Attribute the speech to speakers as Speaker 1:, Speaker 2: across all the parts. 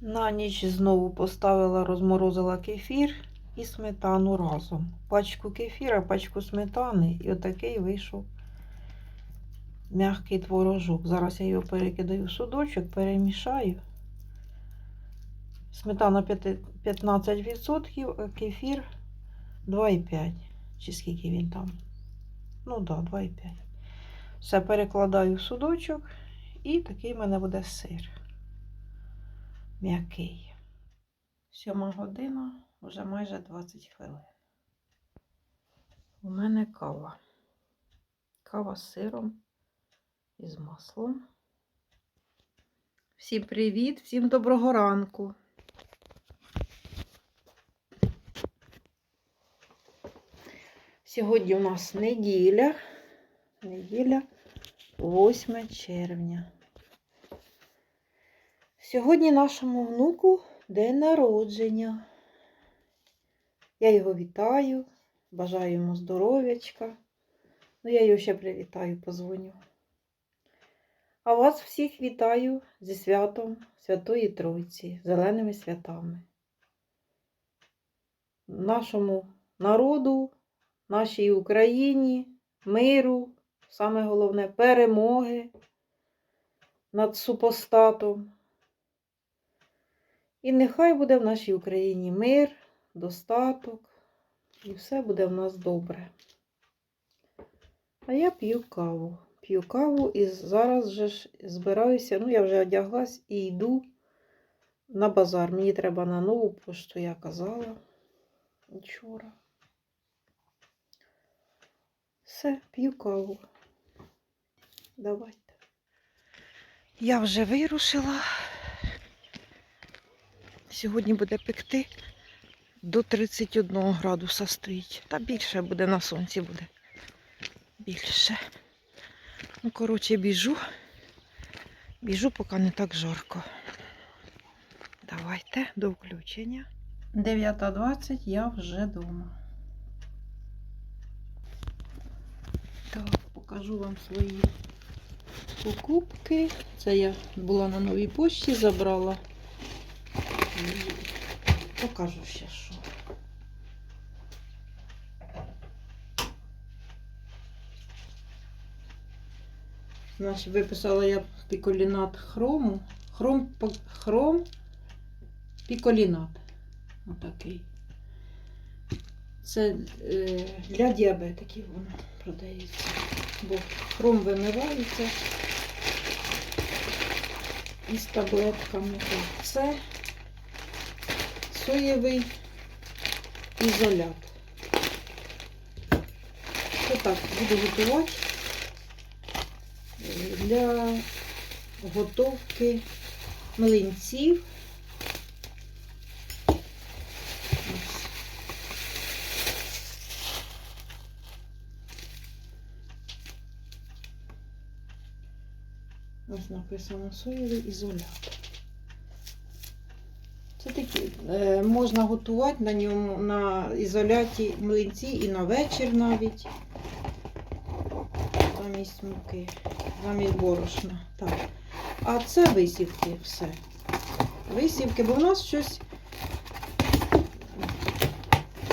Speaker 1: На ніч знову поставила, розморозила кефір і сметану разом. Пачку кефіра, пачку сметани, і отакий вийшов м'який творожок. Зараз я його перекидаю в судочок, перемішаю. Сметана 15%, а кефір 2,5. Чи скільки він там? Ну так, да, 2,5. Все перекладаю в судочок, і такий в мене буде сир м'який. Сьома година, вже майже 20 хвилин. У мене кава. Кава з сиром і з маслом. Всім привіт, всім доброго ранку. Сьогодні у нас неділя. Неділя 8 червня. Сьогодні нашому внуку день народження. Я його вітаю, бажаю йому здоров'ячка. Ну, я його ще привітаю, позвоню. А вас всіх вітаю зі святом Святої Тройці, зеленими святами. Нашому народу, нашій Україні, миру, саме головне перемоги над супостатом. І нехай буде в нашій Україні мир, достаток, і все буде в нас добре. А я п'ю каву. П'ю каву і зараз же ж збираюся, ну я вже одяглась і йду на базар. Мені треба на нову пошту, я казала вчора. Все, п'ю каву. Давайте. Я вже вирушила. Сьогодні буде пекти до 31 градуса стоїть. Та більше буде на сонці буде. Більше. Ну, коротше, біжу. Біжу, поки не так жарко. Давайте до включення. 9.20 я вже вдома. Так, покажу вам свої покупки. Це я була на новій пошті, забрала. Покажу ще що. Значить, виписала я піколінат хрому. Хром, хром піколінат. Отакий. Це е, для діабетиків воно продається. Бо хром вимивається із таблетками. Це соєвий ізолят. Отак буду готувати для готовки млинців. Ось написано соєвий ізолят. Е, можна готувати на ньому на ізоляті млинці і на вечір навіть. Замість муки, замість борошна. Так. А це висівки все. Висівки, бо в нас щось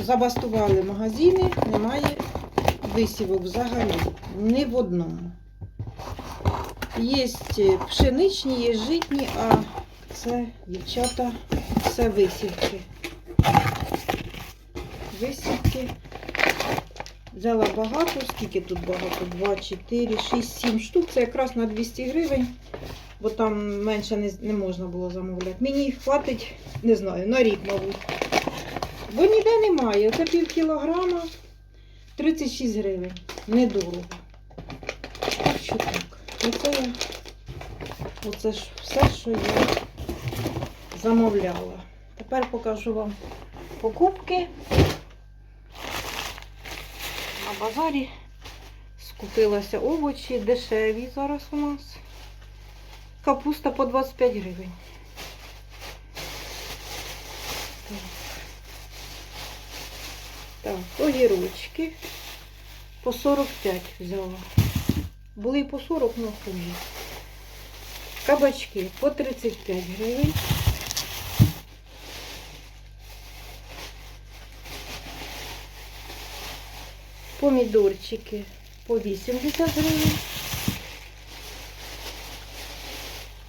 Speaker 1: забастували магазини, немає висівок взагалі. Ні в одному. Є пшеничні, є житні, а це, дівчата, це висівки. Висівки. Взяла багато, скільки тут багато? 2, 4, 6, 7 штук. Це якраз на 200 гривень, бо там менше не, не можна було замовляти. Мені їх хватить, не знаю, на рік, мабуть. Бо ніде немає. Це пів кілограма, 36 гривень. Недорого. Що так. Оце оце ж все, що я замовляла. Тепер покажу вам покупки. На базарі скупилася овочі дешеві зараз у нас. Капуста по 25 гривень. Так, огірочки по 45 взяла. Були і по 40, ну хуже. Кабачки по 35 гривень. Помідорчики по 80 гривень.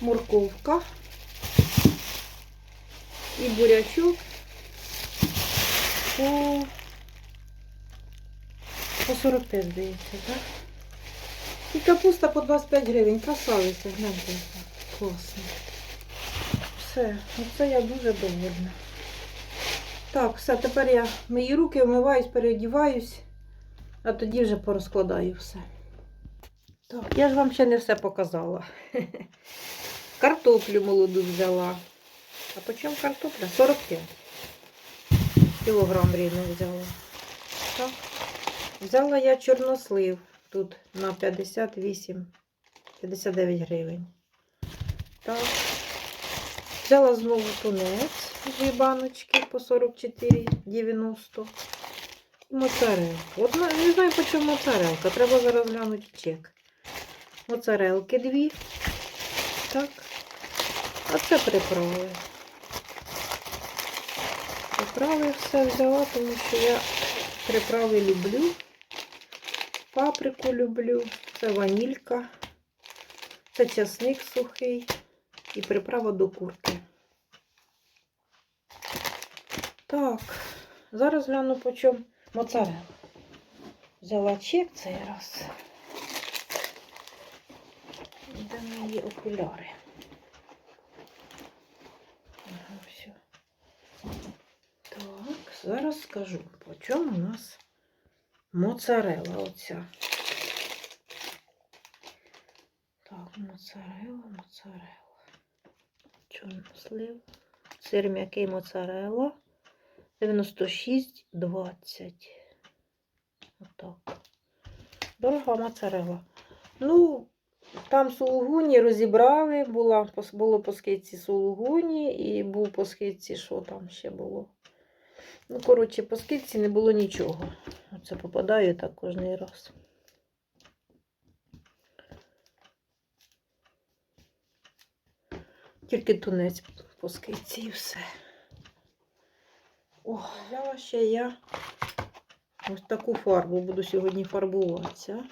Speaker 1: Морковка. І бурячок по, по 45, здається, так? І капуста по 25 гривень. Красавиця, гляньте. Класно. Все, оце я дуже довольна. Так, все, тепер я мої руки вмиваюсь, переодіваюсь, а тоді вже порозкладаю все. Так, я ж вам ще не все показала. Картоплю молоду взяла. А по чому картопля? 45. Кілограм рівно взяла. Так. Взяла я чорнослив тут на 58, 59 гривень. Так. Взяла знову тунець, дві баночки по 44,90. Моцарелка. От не знаю, по чому моцарелка. Треба зараз глянути чек. Моцарелки дві. Так. А це приправи. Приправи все взяла, тому що я приправи люблю. Паприку люблю. Це ванілька. Це часник сухий. І приправа до курки. Так, зараз гляну по чому моцарелла. Взяла чек цей раз. Де мої окуляри? Ага, все. Так, зараз скажу, по чому у нас моцарелла оця. Так, моцарелла, моцарелла. Чорнослив. Сир м'який моцарелла. 96,20. Отак. Дорога моцарелла. Ну, там сулугуні розібрали, була, було по скидці сулугуні і був по скидці, що там ще було. Ну, коротше, по скидці не було нічого. Оце попадаю так кожний раз. Тільки тунець по скидці і все. О, взяла ще я ось таку фарбу. Буду сьогодні фарбуватися.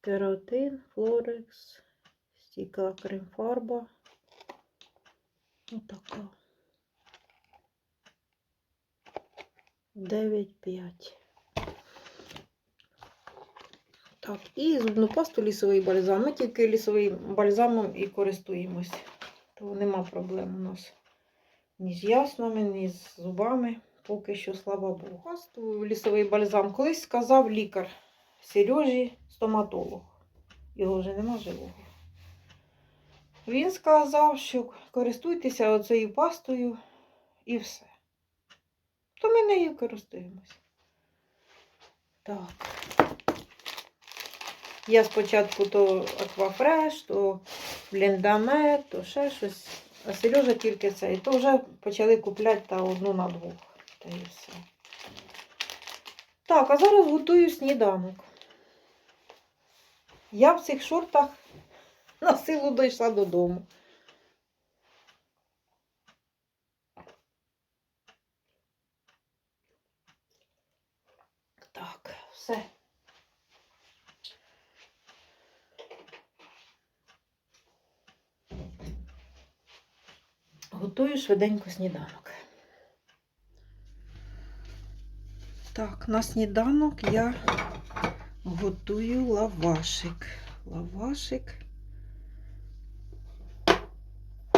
Speaker 1: Кератин, флорекс, стійка крем-фарба. Отака. 9,5. Так, і зубну пасту лісовий бальзам. Ми тільки лісовим бальзамом і користуємось. То нема проблем у нас ні з яснами, ні з зубами. Поки що, слава Богу. Пасту лісовий бальзам колись сказав лікар Сережі стоматолог. Його вже нема живого. Він сказав, що користуйтеся оцею пастою і все. То ми нею користуємось. Так. Я спочатку то аквафреш, то бліндамет, то ще щось. Сережа тільки це. І то вже почали купляти та одну на двох. Та і все. Так, а зараз готую сніданок. Я в цих шортах на силу дійшла додому. Так, все. Готую швиденько сніданок. Так, на сніданок я готую лавашик. Лавашик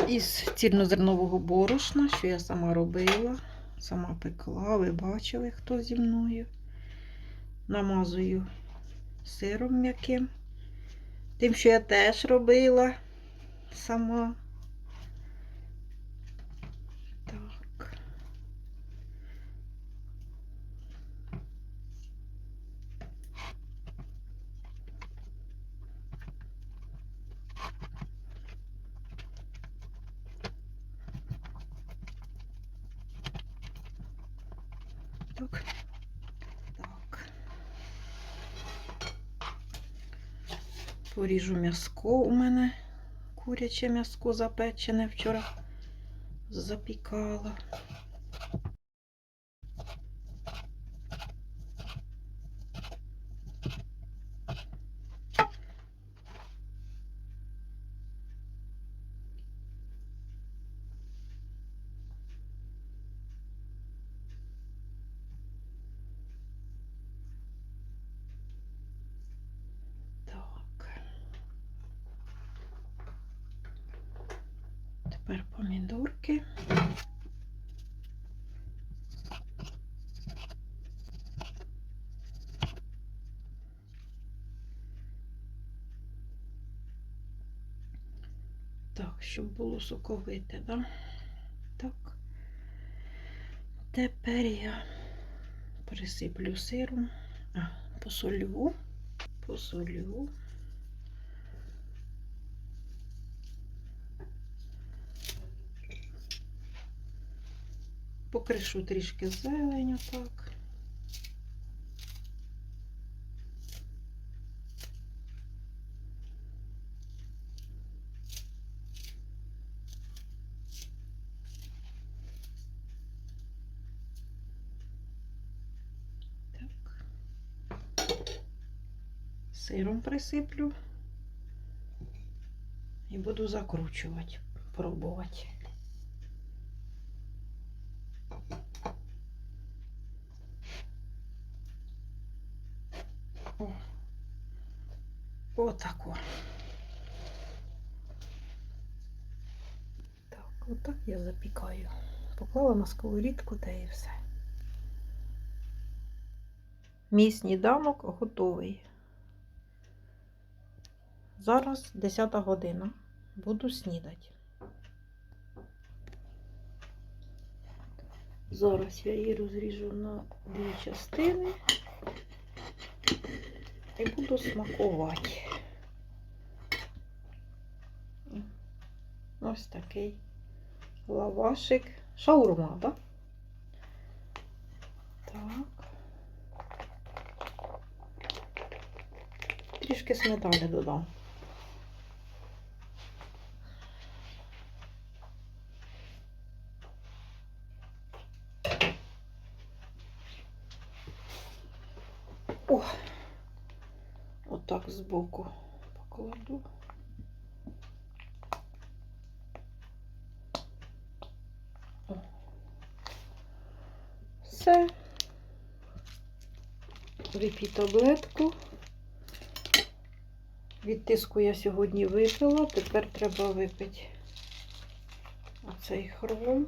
Speaker 1: із цільнозернового борошна, що я сама робила, сама пекла, ви бачили, хто зі мною. Намазую сиром м'яким. Тим, що я теж робила сама. Так. Так. Так. Поріжу м'яско у мене. Куряче м'яско запечене вчора запікала. Тепер помідорки. Так, щоб було соковите, да? Так. Тепер я присиплю сиром, а, посолю, посолю. Покришу трішки зеленю так. Сиром присиплю і буду закручувати, пробувати. Отако. Так, отак я запікаю. Поклала на сковорідку та і все. Мій сніданок готовий. Зараз 10 година. Буду снідати. Зараз я її розріжу на дві частини і буду смакувати. Ось такий лавашик. Шаурма, так? Так. Трішки сметани додам. О, отак збоку покладу. О. Все. Випій таблетку. Від тиску я сьогодні випила, тепер треба випити оцей хром.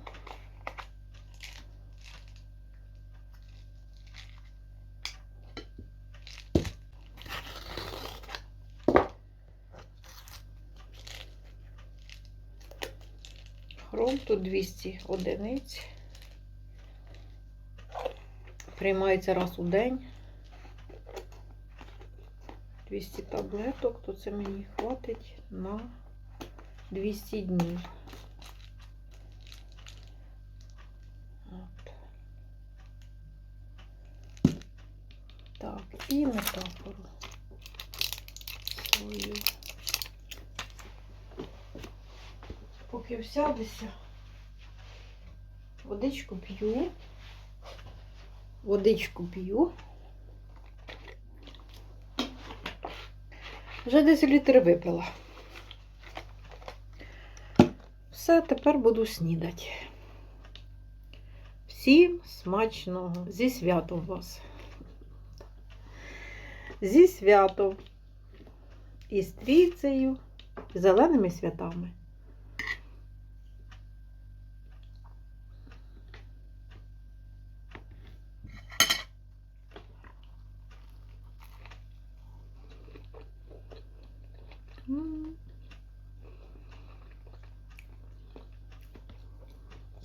Speaker 1: Хром тут 200 одиниць. Приймається раз у день. 200 таблеток, то це мені хватить на 200 днів. От. Так, і метафору Поки всядеся, водичку п'ю, водичку п'ю. Вже десь літр випила. Все, тепер буду снідати. Всім смачного. Зі святом вас. Зі святом. І стрійцею, зеленими святами.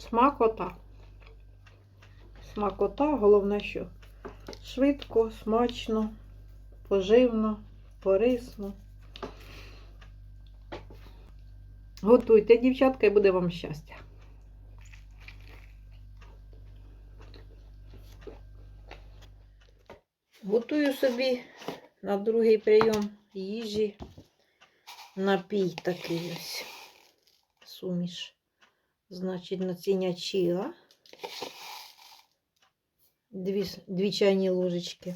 Speaker 1: Смакота. Смакота, головне, що швидко, смачно, поживно, корисно. Готуйте, дівчатка, і буде вам щастя. Готую собі на другий прийом їжі напій такий ось суміш. Значить, насіння чіла. Дві, дві чайні ложечки.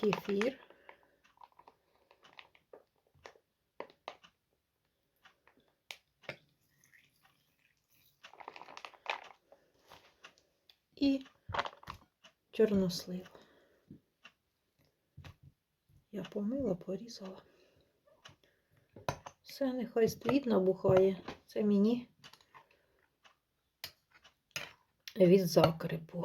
Speaker 1: Кефір. І чорнослив. Я помила, порізала. Все, нехай стоїть, набухає. Це мені від закрипу.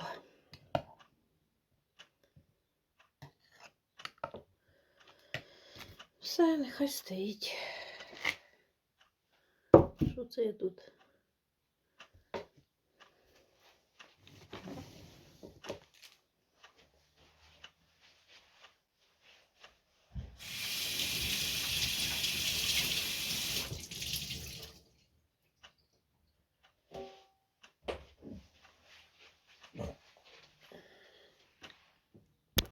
Speaker 1: Все, нехай стоїть. Що це я тут?